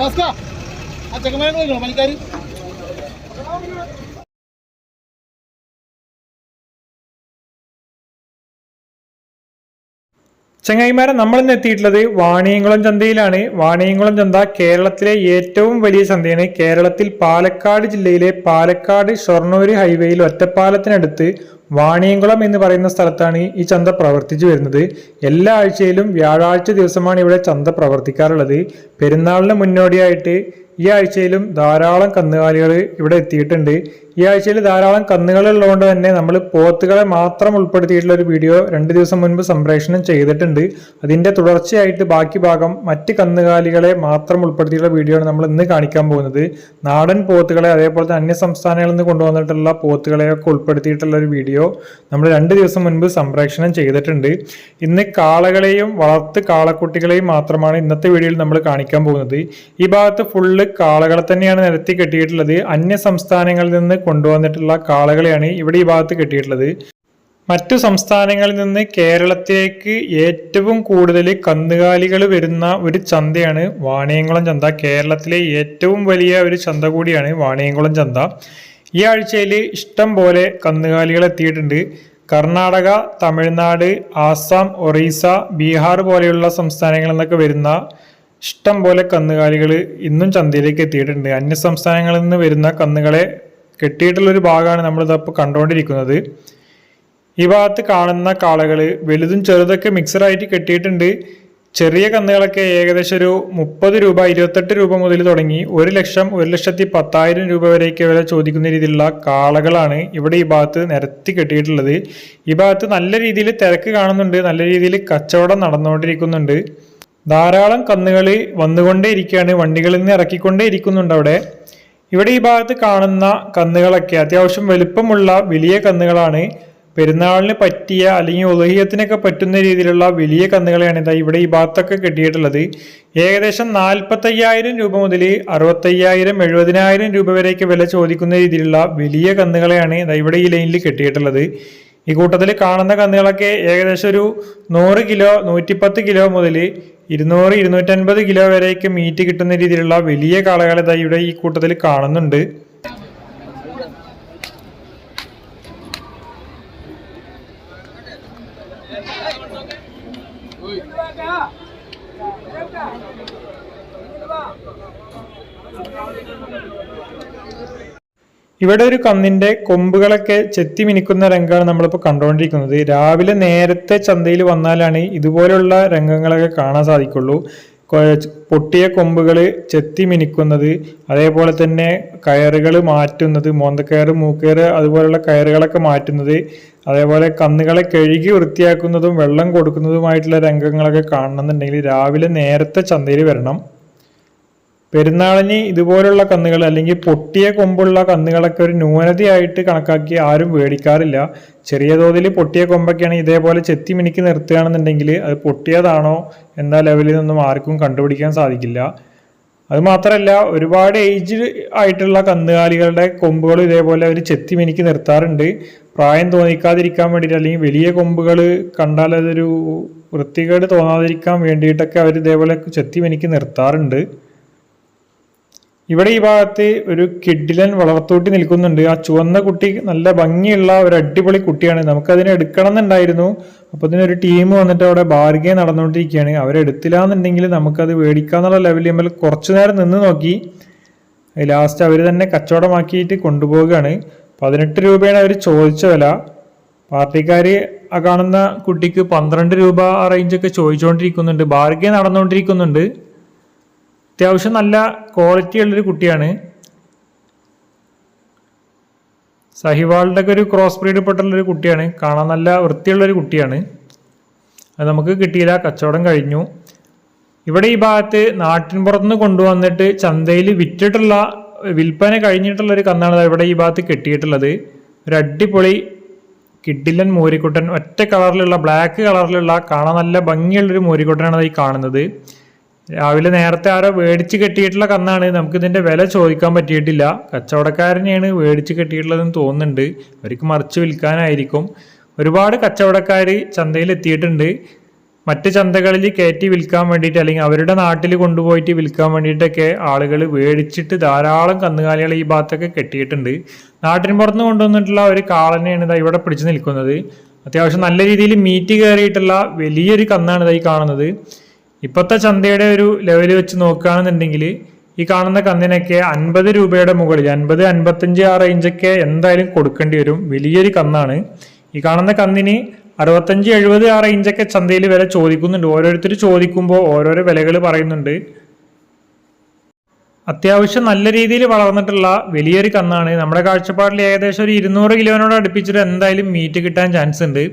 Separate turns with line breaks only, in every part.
ബസ്ക ആ
ചങ്ങായിമാരെ നമ്മളിന്ന് എത്തിയിട്ടുള്ളത് വാണിയംകുളം ചന്തയിലാണ്. വാണിയംകുളം ചന്ത കേരളത്തിലെ ഏറ്റവും വലിയ ചന്തയാണ്. കേരളത്തിൽ പാലക്കാട് ജില്ലയിലെ പാലക്കാട് ഷൊർണൂർ ഹൈവേയിൽ ഒറ്റപ്പാലത്തിനടുത്ത് വാണിയംകുളം എന്ന് പറയുന്ന സ്ഥലത്താണ് ഈ ചന്ത പ്രവർത്തിച്ചു വരുന്നത്. എല്ലാ ആഴ്ചയിലും വ്യാഴാഴ്ച ദിവസമാണ് ഇവിടെ ചന്ത പ്രവർത്തിക്കാറുള്ളത്. പെരുന്നാളിന് മുന്നോടിയായിട്ട് ഈ ആഴ്ചയിലും ധാരാളം കന്നുകാലികൾ ഇവിടെ എത്തിയിട്ടുണ്ട്. ഈ ആഴ്ചയിൽ ധാരാളം കന്നുകളുള്ളതുകൊണ്ട് തന്നെ നമ്മൾ പോത്തുകളെ മാത്രം ഉൾപ്പെടുത്തിയിട്ടുള്ള ഒരു വീഡിയോ രണ്ട് ദിവസം മുൻപ് സംപ്രേഷണം ചെയ്തിട്ടുണ്ട്. അതിന്റെ തുടർച്ചയായിട്ട് ബാക്കി ഭാഗം മറ്റ് കന്നുകാലികളെ മാത്രം ഉൾപ്പെടുത്തിയിട്ടുള്ള വീഡിയോ ആണ് നമ്മൾ ഇന്ന് കാണിക്കാൻ പോകുന്നത്. നാടൻ പോത്തുകളെ അതേപോലെ തന്നെ അന്യ സംസ്ഥാനങ്ങളിൽ നിന്ന് കൊണ്ടുവന്നിട്ടുള്ള പോത്തുകളെയൊക്കെ ഉൾപ്പെടുത്തിയിട്ടുള്ള ഒരു വീഡിയോ നമ്മൾ രണ്ട് ദിവസം മുൻപ് സംപ്രേഷണം ചെയ്തിട്ടുണ്ട്. ഇന്ന് കാളകളെയും വളർത്ത് കാളക്കുട്ടികളെയും മാത്രമാണ് ഇന്നത്തെ വീഡിയോയിൽ നമ്മൾ കാണിക്കാൻ പോകുന്നത്. ഈ ഭാഗത്ത് ഫുള്ള് കാളകളെ തന്നെയാണ് നിരത്തി കെട്ടിയിട്ടുള്ളത്. അന്യ സംസ്ഥാനങ്ങളിൽ നിന്ന് കൊണ്ടുവന്നിട്ടുള്ള കാളകളെയാണ് ഇവിടെ ഈ ഭാഗത്ത് കെട്ടിയിട്ടുള്ളത്. മറ്റു സംസ്ഥാനങ്ങളിൽ നിന്ന് കേരളത്തിലേക്ക് ഏറ്റവും കൂടുതൽ കന്നുകാലികൾ വരുന്ന ഒരു ചന്തയാണ് വാണിയംകുളം ചന്ത. കേരളത്തിലെ ഏറ്റവും വലിയ ഒരു ചന്ത കൂടിയാണ് വാണിയംകുളം ചന്ത. ഈ ആഴ്ചയിൽ ഇഷ്ടം പോലെ കന്നുകാലികൾ എത്തിയിട്ടുണ്ട്. കർണാടക തമിഴ്നാട് ആസാം ഒറീസ ബീഹാർ പോലെയുള്ള സംസ്ഥാനങ്ങളിൽ നിന്നൊക്കെ വരുന്ന ഇഷ്ടം പോലെ കന്നുകാലികൾ ഇന്നും ചന്തയിലേക്ക് എത്തിയിട്ടുണ്ട്. അന്യ സംസ്ഥാനങ്ങളിൽ നിന്ന് വരുന്ന കന്നുകളെ കെട്ടിയിട്ടുള്ളൊരു ഭാഗമാണ് നമ്മളിതപ്പോൾ കണ്ടുകൊണ്ടിരിക്കുന്നത് ഈ ഭാഗത്ത് കാണുന്ന കാളകൾ വലുതും ചെറുതൊക്കെ മിക്സറായിട്ട് കെട്ടിയിട്ടുണ്ട്. ചെറിയ കന്നുകളൊക്കെ ഏകദേശം ഒരു മുപ്പത് രൂപ ഇരുപത്തെട്ട് രൂപ മുതൽ തുടങ്ങി ഒരു ലക്ഷം ഒരു ലക്ഷത്തി പത്തായിരം രൂപ വരെയൊക്കെ വില ചോദിക്കുന്ന രീതിയിലുള്ള കാളകളാണ് ഇവിടെ ഈ ഭാഗത്ത് നിരത്തി കെട്ടിയിട്ടുള്ളത്. ഈ ഭാഗത്ത് നല്ല രീതിയിൽ തിരക്ക് കാണുന്നുണ്ട് നല്ല രീതിയിൽ കച്ചവടം നടന്നുകൊണ്ടിരിക്കുന്നുണ്ട്. ധാരാളം കന്നുകൾ വന്നുകൊണ്ടേ ഇരിക്കുകയാണ് വണ്ടികളിൽ നിന്ന് ഇറക്കിക്കൊണ്ടേ ഇരിക്കുന്നുണ്ട് അവിടെ. ഇവിടെ ഈ ഭാഗത്ത് കാണുന്ന കന്നുകളൊക്കെ അത്യാവശ്യം വലുപ്പമുള്ള വലിയ കന്നുകളാണ്. പെരുന്നാളിന് പറ്റിയ അല്ലെങ്കിൽ ഉദഹീയത്തിനൊക്കെ പറ്റുന്ന രീതിയിലുള്ള വലിയ കന്നുകളെയാണ് ഇതാ ഇവിടെ ഈ ഭാഗത്തൊക്കെ കിട്ടിയിട്ടുള്ളത്. ഏകദേശം നാൽപ്പത്തയ്യായിരം രൂപ മുതൽ അറുപത്തയ്യായിരം എഴുപതിനായിരം രൂപ വരെയൊക്കെ വില ചോദിക്കുന്ന രീതിയിലുള്ള വലിയ കന്നുകളെയാണ് ഇതാ ഇവിടെ ഈ ലൈനിൽ കെട്ടിയിട്ടുള്ളത്. ഈ കൂട്ടത്തിൽ കാണുന്ന കന്നുകളൊക്കെ ഏകദേശം ഒരു നൂറ് കിലോ നൂറ്റിപ്പത്ത് കിലോ മുതൽ ഇരുന്നൂറ് ഇരുന്നൂറ്റൻപത് കിലോ വരെയൊക്കെ മീറ്റ് കിട്ടുന്ന രീതിയിലുള്ള വലിയ കാളകളെ ഇവിടെ ഈ കൂട്ടത്തിൽ കാണുന്നുണ്ട്. ഇവിടെ ഒരു കന്നിന്റെ കൊമ്പുകളൊക്കെ ചെത്തി മിനിക്കുന്ന രംഗമാണ് നമ്മളിപ്പോൾ കണ്ടുകൊണ്ടിരിക്കുന്നത് രാവിലെ നേരത്തെ ചന്തയിൽ വന്നാലാണ് ഇതുപോലുള്ള രംഗങ്ങളൊക്കെ കാണാൻ സാധിക്കുള്ളൂ. പൊട്ടിയ കൊമ്പുകൾ ചെത്തി മിനിക്കുന്നത് അതേപോലെ തന്നെ കയറുകൾ മാറ്റുന്നത് മോന്തക്കയർ മൂക്കയർ അതുപോലുള്ള കയറുകളൊക്കെ മാറ്റുന്നത് അതേപോലെ കന്നുകളെ കഴുകി വൃത്തിയാക്കുന്നതും വെള്ളം കൊടുക്കുന്നതുമായിട്ടുള്ള രംഗങ്ങളൊക്കെ കാണണമെന്നുണ്ടെങ്കിൽ രാവിലെ നേരത്തെ ചന്തയിൽ വരണം. പെരുന്നാളിന് ഇതുപോലുള്ള കന്നുകൾ അല്ലെങ്കിൽ പൊട്ടിയ കൊമ്പുള്ള കന്നുകളൊക്കെ ഒരു ന്യൂനതയായിട്ട് കണക്കാക്കി ആരും മേടിക്കാറില്ല ചെറിയ തോതിൽ പൊട്ടിയ കൊമ്പൊക്കെയാണ് ഇതേപോലെ ചെത്തി മിനിക്ക് നിർത്തുകയാണെന്നുണ്ടെങ്കിൽ അത് പൊട്ടിയതാണോ എന്ന ലെവലിൽ നിന്നും ആർക്കും കണ്ടുപിടിക്കാൻ സാധിക്കില്ല. അത് മാത്രമല്ല ഒരുപാട് ഏജ് ആയിട്ടുള്ള കന്നുകാലികളുടെ കൊമ്പുകൾ ഇതേപോലെ അവർ ചെത്തി മിനിക്ക് നിർത്താറുണ്ട്. പ്രായം തോന്നിക്കാതിരിക്കാൻ വേണ്ടിയിട്ട് അല്ലെങ്കിൽ വലിയ കൊമ്പുകൾ കണ്ടാൽ അതൊരു വൃത്തികേട് തോന്നാതിരിക്കാൻ വേണ്ടിയിട്ടൊക്കെ അവർ ഇതേപോലെ ചെത്തി മിനിക്ക് നിർത്താറുണ്ട്. ഇവിടെ ഈ ഭാഗത്ത് ഒരു കിഡിലൻ വളർത്തൂട്ടി നിൽക്കുന്നുണ്ട്. ആ ചുവന്ന കുട്ടി നല്ല ഭംഗിയുള്ള ഒരു അടിപൊളി കുട്ടിയാണ്. നമുക്കതിനെ എടുക്കണം എന്നുണ്ടായിരുന്നു. അപ്പോൾ ഇതിനൊരു ടീം വന്നിട്ട് അവിടെ ബാർഗേ നടന്നുകൊണ്ടിരിക്കുകയാണ്. അവരെടുത്തില്ല എന്നുണ്ടെങ്കിൽ നമുക്കത് മേടിക്കാന്നുള്ള ലെവലിൽ നമ്മൾ കുറച്ചു നേരം നിന്ന് നോക്കി. ലാസ്റ്റ് അവർ തന്നെ കച്ചവടമാക്കിയിട്ട് കൊണ്ടുപോവുകയാണ്. പതിനെട്ട് രൂപയാണ് അവർ ചോദിച്ച വില. പാർട്ടിക്കാർ ആ കാണുന്ന കുട്ടിക്ക് പന്ത്രണ്ട് രൂപ ആ റേഞ്ചൊക്കെ ചോദിച്ചുകൊണ്ടിരിക്കുന്നുണ്ട്. ബാർഗേ നടന്നുകൊണ്ടിരിക്കുന്നുണ്ട്. അത്യാവശ്യം നല്ല ക്വാളിറ്റി ഉള്ളൊരു കുട്ടിയാണ്. സഹിവാളിന്റെ ഒക്കെ ഒരു ക്രോസ് ബ്രീഡ് പെട്ടുള്ളൊരു കുട്ടിയാണ്. കാണാൻ നല്ല വൃത്തിയുള്ളൊരു കുട്ടിയാണ്. അത് നമുക്ക് കിട്ടിയില്ല. കച്ചവടം കഴിഞ്ഞു. ഇവിടെ ഈ ഭാഗത്ത് നാട്ടിൻ പുറത്തുനിന്ന് കൊണ്ടുവന്നിട്ട് ചന്തയിൽ വിറ്റിട്ടുള്ള വിൽപ്പന കഴിഞ്ഞിട്ടുള്ള ഒരു കന്നാണ് ഇവിടെ ഈ ഭാഗത്ത് കെട്ടിയിട്ടുള്ളത്. ഒരു അടിപൊളി കിഡിലൻ മോരിക്കുട്ടൻ. ഒറ്റ കളറിലുള്ള ബ്ലാക്ക് കളറിലുള്ള കാണാൻ നല്ല ഭംഗിയുള്ളൊരു മോരിക്കുട്ടനാണ് ഈ കാണുന്നത്. രാവിലെ നേരത്തെ ആരോ മേടിച്ച് കെട്ടിയിട്ടുള്ള കന്നാണ്. നമുക്ക് ഇതിന്റെ വില ചോദിക്കാൻ പറ്റിയിട്ടില്ല. കച്ചവടക്കാരനെയാണ് മേടിച്ച് കെട്ടിയിട്ടുള്ളതെന്ന് തോന്നുന്നുണ്ട്. അവർക്ക് മറിച്ച് വിൽക്കാനായിരിക്കും. ഒരുപാട് കച്ചവടക്കാർ ചന്തയിൽ എത്തിയിട്ടുണ്ട്. മറ്റ് ചന്തകളിൽ കയറ്റി വിൽക്കാൻ വേണ്ടിയിട്ട് അല്ലെങ്കിൽ അവരുടെ നാട്ടിൽ കൊണ്ടുപോയിട്ട് വിൽക്കാൻ വേണ്ടിയിട്ടൊക്കെ ആളുകൾ മേടിച്ചിട്ട് ധാരാളം കന്നുകാലികൾ ഈ ഭാഗത്തൊക്കെ കെട്ടിയിട്ടുണ്ട്. നാട്ടിൻ പുറത്ത് കൊണ്ടുവന്നിട്ടുള്ള ഒരു കാളനെയാണ് ഇതാ ഇവിടെ പിടിച്ചു നിൽക്കുന്നത്. അത്യാവശ്യം നല്ല രീതിയിൽ മീറ്റ് കയറിയിട്ടുള്ള വലിയൊരു കന്നാണ് ഇതായി കാണുന്നത്. ഇപ്പോഴത്തെ ചന്തയുടെ ഒരു ലെവൽ വെച്ച് നോക്കുകയാണെന്നുണ്ടെങ്കിൽ ഈ കാണുന്ന കന്നിനൊക്കെ അൻപത് രൂപയുടെ മുകളിൽ അൻപത് അൻപത്തഞ്ച് ആ റേഞ്ചൊക്കെ എന്തായാലും കൊടുക്കേണ്ടി വരും. വലിയൊരു കന്നാണ്. ഈ കാണുന്ന കന്നിന് അറുപത്തഞ്ച് എഴുപത് ആ റേഞ്ചൊക്കെ ചന്തയിൽ വില ചോദിക്കുന്നുണ്ട്. ഓരോരുത്തർ ചോദിക്കുമ്പോൾ ഓരോരോ വിലകൾ പറയുന്നുണ്ട്. അത്യാവശ്യം നല്ല രീതിയിൽ വളർന്നിട്ടുള്ള വലിയൊരു കന്നാണ്. നമ്മുടെ കാഴ്ചപ്പാടിൽ ഏകദേശം ഒരു ഇരുന്നൂറ് കിലോനോട് അടുപ്പിച്ചിട്ട് എന്തായാലും മീറ്റ് കിട്ടാൻ ചാൻസ് ഉണ്ട്.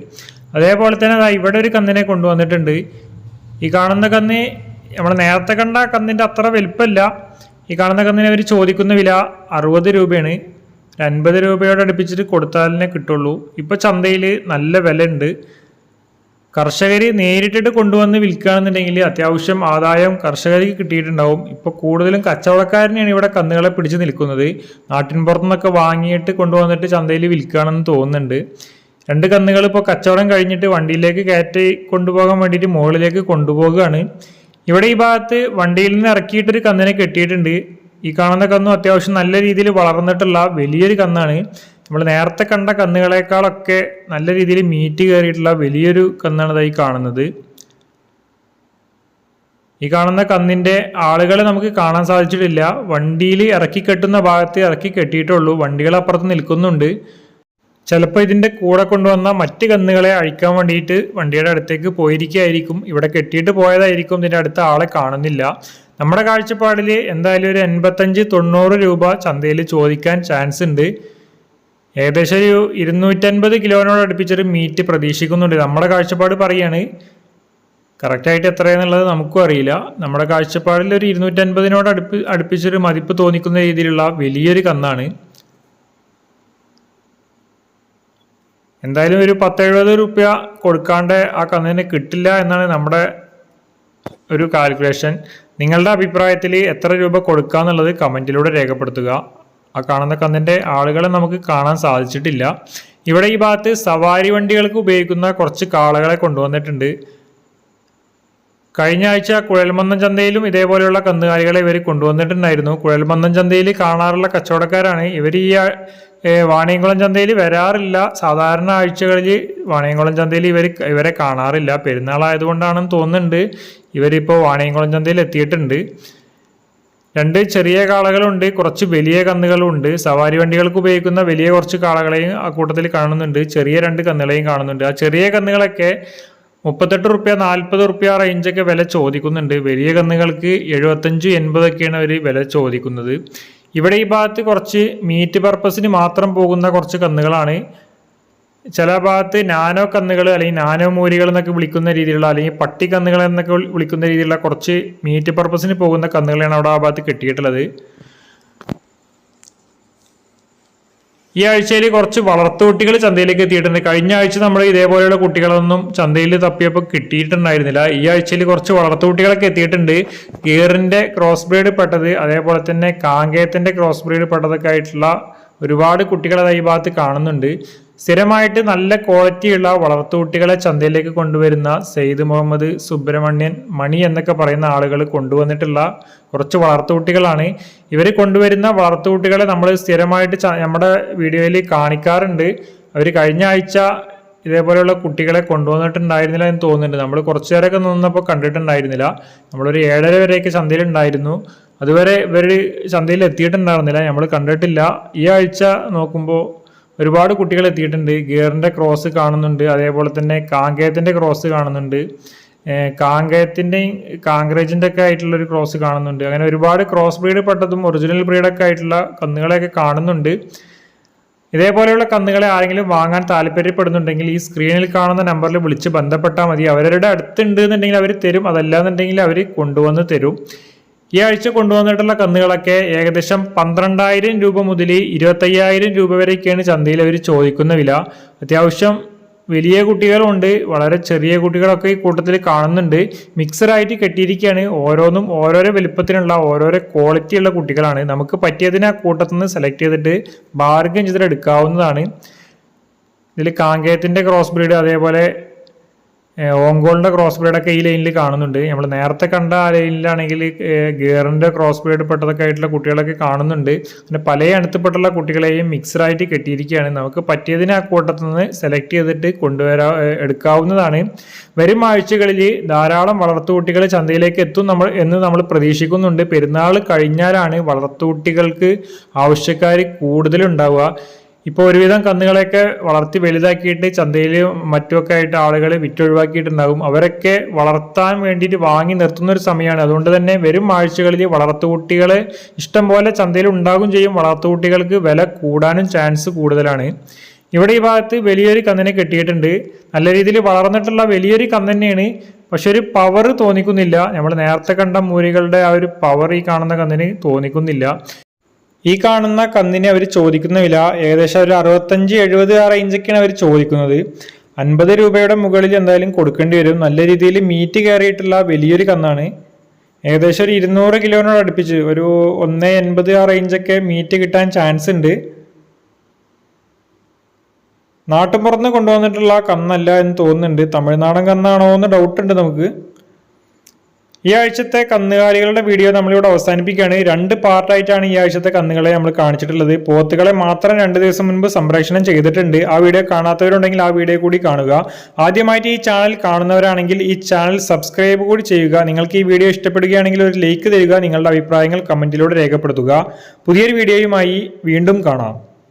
അതേപോലെ തന്നെ ഇവിടെ ഒരു കന്നിനെ കൊണ്ടുവന്നിട്ടുണ്ട്. ഈ കാണുന്ന കന്നി നമ്മൾ നേരത്തെ കണ്ട കന്നിന്റെ അത്ര വലിപ്പമില്ല. ഈ കാണുന്ന കന്നിന് അവർ ചോദിക്കുന്ന വില അറുപത് രൂപയാണ്. ഒരു അൻപത് രൂപയോട് അടുപ്പിച്ചിട്ട് കൊടുത്താലേ കിട്ടുള്ളൂ. ഇപ്പോൾ ചന്തയിൽ നല്ല വില ഉണ്ട് കർഷകർ നേരിട്ടിട്ട് കൊണ്ടുവന്ന് വിൽക്കുകയാണെന്നുണ്ടെങ്കിൽ അത്യാവശ്യം ആദായം കർഷകർക്ക് കിട്ടിയിട്ടുണ്ടാവും. ഇപ്പോൾ കൂടുതലും കച്ചവടക്കാരനെയാണ് ഇവിടെ കന്നുകളെ പിടിച്ച് നിൽക്കുന്നത്. നാട്ടിൻ പുറത്തുനിന്നൊക്കെ വാങ്ങിയിട്ട് കൊണ്ടുവന്നിട്ട് ചന്തയിൽ വിൽക്കുകയാണെന്ന് തോന്നുന്നുണ്ട്. രണ്ട് കന്നുകൾ ഇപ്പോൾ കച്ചവടം കഴിഞ്ഞിട്ട് വണ്ടിയിലേക്ക് കയറ്റി കൊണ്ടുപോകാൻ വേണ്ടിയിട്ട് മുകളിലേക്ക് കൊണ്ടുപോകുകയാണ്. ഇവിടെ ഈ ഭാഗത്ത് വണ്ടിയിൽ നിന്ന് ഇറക്കിയിട്ടൊരു കന്നിനെ കെട്ടിയിട്ടുണ്ട്. ഈ കാണുന്ന കന്നും അത്യാവശ്യം നല്ല രീതിയിൽ വളർന്നിട്ടുള്ള വലിയൊരു കന്നാണ്. നമ്മൾ നേരത്തെ കണ്ട കന്നുകളെക്കാളൊക്കെ നല്ല രീതിയിൽ മീറ്റ് കയറിയിട്ടുള്ള വലിയൊരു കന്നാണ് ഇതായി കാണുന്നത്. ഈ കാണുന്ന കന്നിന്റെ ആളുകളെ നമുക്ക് കാണാൻ സാധിച്ചിട്ടില്ല. വണ്ടിയിൽ ഇറക്കി കെട്ടുന്ന ഭാഗത്ത് ഇറക്കി കെട്ടിയിട്ടുള്ളൂ വണ്ടികൾ അപ്പുറത്ത് നിൽക്കുന്നുണ്ട്. ചിലപ്പോൾ ഇതിന്റെ കൂടെ കൊണ്ടുവന്ന മറ്റ് കന്നുകളെ അഴിക്കാൻ വേണ്ടിയിട്ട് വണ്ടിയുടെ അടുത്തേക്ക് പോയിരിക്കുകയായിരിക്കും. ഇവിടെ കെട്ടിയിട്ട് പോയതായിരിക്കും. ഇതിന്റെ അടുത്ത ആളെ കാണുന്നില്ല. നമ്മുടെ കാഴ്ചപ്പാടിൽ എന്തായാലും ഒരു എൺപത്തഞ്ച് തൊണ്ണൂറ് രൂപ ചന്തയിൽ ചോദിക്കാൻ ചാൻസ് ഉണ്ട്. ഏകദേശം ഒരു ഇരുന്നൂറ്റൻപത് കിലോനോട് അടുപ്പിച്ചൊരു മീറ്റ് പ്രതീക്ഷിക്കുന്നുണ്ട്. നമ്മുടെ കാഴ്ചപ്പാട് പറയാണ്. കറക്റ്റായിട്ട് എത്രയെന്നുള്ളത് നമുക്കും അറിയില്ല. നമ്മുടെ കാഴ്ചപ്പാടിൽ ഒരു ഇരുന്നൂറ്റൻപതിനോട് അടുപ്പ് അടുപ്പിച്ചൊരു മതിപ്പ് തോന്നിക്കുന്ന രീതിയിലുള്ള വലിയൊരു കന്നാണ്. എന്തായാലും ഒരു പത്തെഴുപത് രൂപ കൊടുക്കാണ്ട് ആ കന്നിന് കിട്ടില്ല എന്നാണ് നമ്മുടെ ഒരു കാൽക്കുലേഷൻ നിങ്ങളുടെ അഭിപ്രായത്തിൽ എത്ര രൂപ കൊടുക്കുക എന്നുള്ളത് കമന്റിലൂടെ രേഖപ്പെടുത്തുക. ആ കാണുന്ന കന്നിന്റെ ആളുകളെ നമുക്ക് കാണാൻ സാധിച്ചിട്ടില്ല. ഇവിടെ ഈ ഭാഗത്ത് സവാരി വണ്ടികൾക്ക് ഉപയോഗിക്കുന്ന കുറച്ച് കാളകളെ കൊണ്ടുവന്നിട്ടുണ്ട്. കഴിഞ്ഞ ആഴ്ച കുഴൽമന്നം ചന്തയിലും ഇതേപോലെയുള്ള കന്നുകാലികളെ ഇവർ കൊണ്ടുവന്നിട്ടുണ്ടായിരുന്നു. കുഴൽമന്നം ചന്തയിൽ കാണാറുള്ള കച്ചവടക്കാരാണ് ഇവർ ഈ വാണിയംകുളം ചന്തയിൽ വരാറില്ല. സാധാരണ ആഴ്ചകളിൽ വാണിയംകുളം ചന്തയിൽ ഇവർ ഇവരെ കാണാറില്ല. പെരുന്നാളായതുകൊണ്ടാണെന്ന് തോന്നുന്നുണ്ട്. ഇവരിപ്പോൾ വാണിയംകുളം ചന്തയിൽ എത്തിയിട്ടുണ്ട്. രണ്ട് ചെറിയ കാളകളുണ്ട് കുറച്ച് വലിയ കന്നുകളുണ്ട്. സവാരി വണ്ടികൾക്ക് ഉപയോഗിക്കുന്ന വലിയ കുറച്ച് കാളകളെയും ആ കൂട്ടത്തിൽ കാണുന്നുണ്ട്. ചെറിയ രണ്ട് കന്നുകളെയും കാണുന്നുണ്ട്. ആ ചെറിയ കന്നുകളൊക്കെ മുപ്പത്തെട്ട് റുപ്യ നാൽപ്പത് റുപ്യ റേഞ്ചൊക്കെ വില ചോദിക്കുന്നുണ്ട്. വലിയ കന്നുകൾക്ക് എഴുപത്തഞ്ച് എൺപതൊക്കെയാണ് അവർ വില ചോദിക്കുന്നത്. ഇവിടെ ഈ ഭാഗത്ത് കുറച്ച് മീറ്റ് പർപ്പസിന് മാത്രം പോകുന്ന കുറച്ച് കന്നുകളാണ്. ചില ഭാഗത്ത് നാനോ കന്നുകൾ അല്ലെങ്കിൽ നാനോ മൂരികൾ എന്നൊക്കെ വിളിക്കുന്ന രീതിയിലുള്ള അല്ലെങ്കിൽ പട്ടി കന്നുകൾ എന്നൊക്കെ വിളിക്കുന്ന രീതിയിലുള്ള കുറച്ച് മീറ്റ് പർപ്പസിന് പോകുന്ന കന്നുകളാണ് അവിടെ ആ ഭാഗത്ത് കെട്ടിയിട്ടുള്ളത്. ഈ ആഴ്ചയിൽ കുറച്ച് വളർത്തു വളർത്തുകുട്ടികൾ ചന്തയിലേക്ക് എത്തിയിട്ടുണ്ട്. കഴിഞ്ഞ ആഴ്ച നമ്മൾ ഇതേപോലെയുള്ള കുട്ടികളൊന്നും ചന്തയിൽ തപ്പിയപ്പോൾ കിട്ടിയിട്ടുണ്ടായിരുന്നില്ല. ഈ ആഴ്ചയിൽ കുറച്ച് വളർത്തു വളർത്തുകുട്ടികളൊക്കെ എത്തിയിട്ടുണ്ട്. ഗിയറിന്റെ ക്രോസ് ബ്രീഡ് പെട്ടത് അതേപോലെ തന്നെ കാങ്കേയത്തിന്റെ ക്രോസ് ബ്രീഡ് പെട്ടതൊക്കെ ആയിട്ടുള്ള ഒരുപാട് കുട്ടികളെ ഈ ഭാഗത്ത് കാണുന്നുണ്ട്. സ്ഥിരമായിട്ട് നല്ല ക്വാളിറ്റിയുള്ള വളർത്തുകുട്ടികളെ ചന്തയിലേക്ക് കൊണ്ടുവരുന്ന സെയ്ദ് മുഹമ്മദ് സുബ്രഹ്മണ്യൻ മണി എന്നൊക്കെ പറയുന്ന ആളുകൾ കൊണ്ടുവന്നിട്ടുള്ള കുറച്ച് വളർത്തുകുട്ടികളാണ് ഇവർ കൊണ്ടുവരുന്ന വളർത്തുകുട്ടികളെ നമ്മൾ സ്ഥിരമായിട്ട് നമ്മുടെ വീഡിയോയിൽ കാണിക്കാറുണ്ട്. അവർ കഴിഞ്ഞ ആഴ്ച ഇതേപോലെയുള്ള കുട്ടികളെ കൊണ്ടുവന്നിട്ടുണ്ടായിരുന്നില്ല എന്ന് തോന്നുന്നുണ്ട്. നമ്മൾ കുറച്ചു നേരമൊക്കെ നിന്നപ്പോൾ കണ്ടിട്ടുണ്ടായിരുന്നില്ല. നമ്മളൊരു ഏഴര വരെയൊക്കെ ചന്തയിലുണ്ടായിരുന്നു. അതുവരെ ഇവർ ചന്തയിൽ എത്തിയിട്ടുണ്ടായിരുന്നില്ല നമ്മൾ കണ്ടിട്ടില്ല. ഈ ആഴ്ച നോക്കുമ്പോൾ ഒരുപാട് കുട്ടികൾ എത്തിയിട്ടുണ്ട്. ഗിയറിന്റെ ക്രോസ് കാണുന്നുണ്ട്. അതേപോലെ തന്നെ കാങ്കേയത്തിന്റെ ക്രോസ് കാണുന്നുണ്ട്. കാങ്കേയത്തിന്റെയും കാങ്കറേജിന്റെ ഒക്കെ ആയിട്ടുള്ള ഒരു ക്രോസ് കാണുന്നുണ്ട്. അങ്ങനെ ഒരുപാട് ക്രോസ് ബ്രീഡ് പെട്ടതും ഒറിജിനൽ ബ്രീഡൊക്കെ ആയിട്ടുള്ള കന്നുകളെയൊക്കെ കാണുന്നുണ്ട്. ഇതേപോലെയുള്ള കന്നുകളെ ആരെങ്കിലും വാങ്ങാൻ താല്പര്യപ്പെടുന്നുണ്ടെങ്കിൽ ഈ സ്ക്രീനിൽ കാണുന്ന നമ്പറിൽ വിളിച്ച് ബന്ധപ്പെട്ടാൽ മതി. അവരുടെ അടുത്തുണ്ട് എന്നുണ്ടെങ്കിൽ അവർ തരും. അതല്ല എന്നുണ്ടെങ്കിൽ അവർ കൊണ്ടുവന്ന് തരും. ഈ ആഴ്ച കൊണ്ടുവന്നിട്ടുള്ള കന്നുകളൊക്കെ ഏകദേശം പന്ത്രണ്ടായിരം രൂപ മുതൽ ഇരുപത്തയ്യായിരം രൂപ വരെയൊക്കെയാണ് ചന്തയിൽ അവർ ചോദിക്കുന്ന വില. അത്യാവശ്യം വലിയ കുട്ടികളുണ്ട് വളരെ ചെറിയ കുട്ടികളൊക്കെ ഈ കൂട്ടത്തിൽ കാണുന്നുണ്ട്. മിക്സറായിട്ട് കെട്ടിയിരിക്കുകയാണ്. ഓരോന്നും ഓരോരോ വലിപ്പത്തിനുള്ള ഓരോരോ ക്വാളിറ്റിയുള്ള കുട്ടികളാണ്. നമുക്ക് പറ്റിയതിനെ ആ കൂട്ടത്തിൽ നിന്ന് സെലക്ട് ചെയ്തിട്ട് ബാർഗൻ ചെയ്തിട്ട് എടുക്കാവുന്നതാണ്. ഇതിൽ കാങ്കേയത്തിന്റെ ക്രോസ് ബ്രീഡ് അതേപോലെ ഓങ്കോളിന്റെ ക്രോസ് ബ്രീഡൊക്കെ ഈ ലൈനിൽ കാണുന്നുണ്ട്. നമ്മൾ നേരത്തെ കണ്ട ആ ലൈനിലാണെങ്കിൽ ഗിയറിന്റെ ക്രോസ് ബ്രീഡ് പെട്ടതൊക്കെ ആയിട്ടുള്ള കുട്ടികളൊക്കെ കാണുന്നുണ്ട്. പിന്നെ പല അടുത്തപ്പെട്ടുള്ള കുട്ടികളെയും മിക്സഡായിട്ട് കെട്ടിയിരിക്കുകയാണ്. നമുക്ക് പറ്റിയതിനെ ആ കൂട്ടത്തിൽ നിന്ന് സെലക്ട് ചെയ്തിട്ട് കൊണ്ടുവരാ എടുക്കാവുന്നതാണ്. വരും ആഴ്ചകളിൽ ധാരാളം വളർത്തുകുട്ടികൾ ചന്തയിലേക്ക് എത്തും നമ്മൾ എന്ന് നമ്മൾ പ്രതീക്ഷിക്കുന്നുണ്ട്. പെരുന്നാൾ കഴിഞ്ഞാലാണ് വളർത്തുകുട്ടികൾക്ക് ആവശ്യക്കാർ കൂടുതലുണ്ടാവുക. ഇപ്പോൾ ഒരുവിധം കന്നുകളെയൊക്കെ വളർത്തി വലുതാക്കിയിട്ട് ചന്തയിൽ മറ്റുമൊക്കെ ആയിട്ട് ആളുകൾ വിറ്റൊഴിവാക്കിയിട്ടുണ്ടാകും. അവരൊക്കെ വളർത്താൻ വേണ്ടിയിട്ട് വാങ്ങി നിർത്തുന്ന ഒരു സമയമാണ്. അതുകൊണ്ട് തന്നെ വരും ആഴ്ചകളിൽ വളർത്തുകുട്ടികൾ ഇഷ്ടം പോലെ ചന്തയിൽ ഉണ്ടാകും ചെയ്യും. വളർത്തുകുട്ടികൾക്ക് വില കൂടാനും ചാൻസ് കൂടുതലാണ്. ഇവിടെ ഈ ഭാഗത്ത് വലിയൊരു കന്നിനെ കെട്ടിയിട്ടുണ്ട്. നല്ല രീതിയിൽ വളർന്നിട്ടുള്ള വലിയൊരു കന്ന് തന്നെയാണ്. പക്ഷെ ഒരു പവർ തോന്നിക്കുന്നില്ല. നമ്മൾ നേരത്തെ കണ്ട മൂരികളുടെ ആ ഒരു പവർ ഈ കാണുന്ന കന്നിന് തോന്നിക്കുന്നില്ല. ഈ കാണുന്ന കന്നിനെ അവർ ചോദിക്കുന്ന വില ഏകദേശം ഒരു അറുപത്തഞ്ച് എഴുപത് ആ റേഞ്ചൊക്കെയാണ് അവർ ചോദിക്കുന്നത്. അൻപത് രൂപയുടെ മുകളിൽ എന്തായാലും കൊടുക്കേണ്ടി വരും. നല്ല രീതിയിൽ മീറ്റ് കയറിയിട്ടുള്ള വലിയൊരു കന്നാണ്. ഏകദേശം ഒരു ഇരുന്നൂറ് കിലോനോട് അടുപ്പിച്ച് ഒരു ഒന്ന് എൺപത് ആ റേഞ്ചൊക്കെ മീറ്റ് കിട്ടാൻ ചാൻസ് ഉണ്ട്. നാട്ടുപുറത്ത് കൊണ്ടുവന്നിട്ടുള്ള കന്നല്ല എന്ന് തോന്നുന്നുണ്ട്. തമിഴ്നാടൻ കന്നാണോ എന്ന് ഡൗട്ടുണ്ട് നമുക്ക്. ഈ ആഴ്ചത്തെ കന്നുകാലികളുടെ വീഡിയോ നമ്മളിവിടെ അവസാനിപ്പിക്കുകയാണ്. രണ്ട് പാർട്ടായിട്ടാണ് ഈ ആഴ്ചത്തെ കന്നുകളെ നമ്മൾ കാണിച്ചിട്ടുള്ളത്. പോത്തുകളെ മാത്രം രണ്ട് ദിവസം മുൻപ് സംപ്രേഷണം ചെയ്തിട്ടുണ്ട്. ആ വീഡിയോ കാണാത്തവരുണ്ടെങ്കിൽ ആ വീഡിയോ കൂടി കാണുക. ആദ്യമായിട്ട് ഈ ചാനൽ കാണുന്നവരാണെങ്കിൽ ഈ ചാനൽ സബ്സ്ക്രൈബ് കൂടി ചെയ്യുക. നിങ്ങൾക്ക് ഈ വീഡിയോ ഇഷ്ടപ്പെടുകയാണെങ്കിൽ ഒരു ലൈക്ക് തരിക. നിങ്ങളുടെ അഭിപ്രായങ്ങൾ കമന്റിലൂടെ രേഖപ്പെടുത്തുക. പുതിയൊരു വീഡിയോയുമായി വീണ്ടും കാണാം.